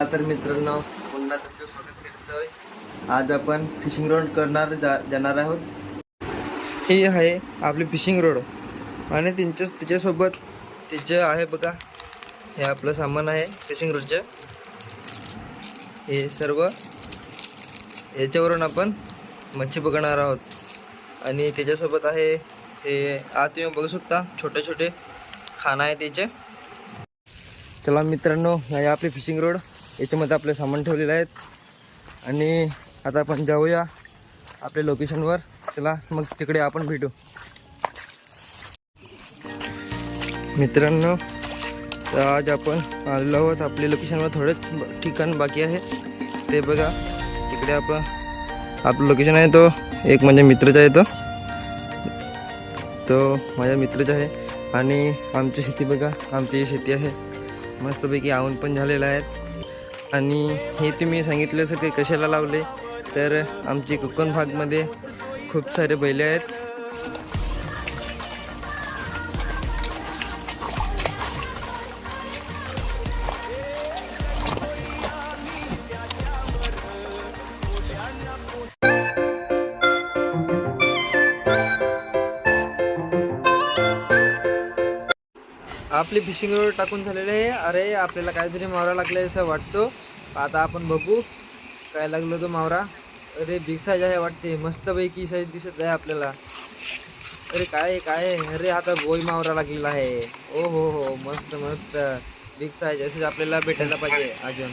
तर मित्रांनो पुन्हा तुमचं स्वागत करतोय. आज आपण फिशिंग रोड करणार जा जाणार आहोत. ही आहे आपली फिशिंग रोड आणि त्यांच्या त्याच्यासोबत तिचं आहे बघा हे आपलं सामान आहे फिशिंग रोडचं हे सर्व याच्यावरून आपण मच्छी पकडणार आहोत. आणि त्याच्यासोबत आहे हे आत तुम्ही बघू शकता छोटे छोटे खाना आहे त्याचे. चला मित्रांनो हे आपली फिशिंग रोड याच्यामध्ये आपले सामान ठेवलेले आहेत. आणि आता आपण जाऊया आपल्या लोकेशनवर चला मग तिकडे आपण भेटू. मित्रांनो तर आज आपण आलेलो आहोत आपल्या लोकेशनवर थोडंच ठिकाण बाकी आहे. ते बघा. तिकडे आपण आपलं लोकेशन आहे तो. एक माझ्या मित्राचा आहे तो. तो माझ्या मित्राचा आहे. आणि आमची शेती बघा. आमची शेती आहे. मस्तपैकी आवून पण झालेलं आहे आणि हे तुम्ही सांगितल्यासारखे कशाला लावले? तर आमची कोकण भागमध्ये खूप सारे बैले आहेत. आपली फिशिंग रोड टाकून झालेली आहे. अरे आपल्याला काहीतरी मावरा लागलाय असं वाटतो. आता आपण बघू काय लागलो तो मावरा. अरे बिग साईज आहे वाटते. मस्तपैकी साईज दिसत आहे आपल्याला. अरे काय आहे, काय आहे? अरे आता गोई मावरा लागलेला आहे. ओ हो हो. मस्त मस्त. बिग साईज असेच आपल्याला भेटायला पाहिजे अजून.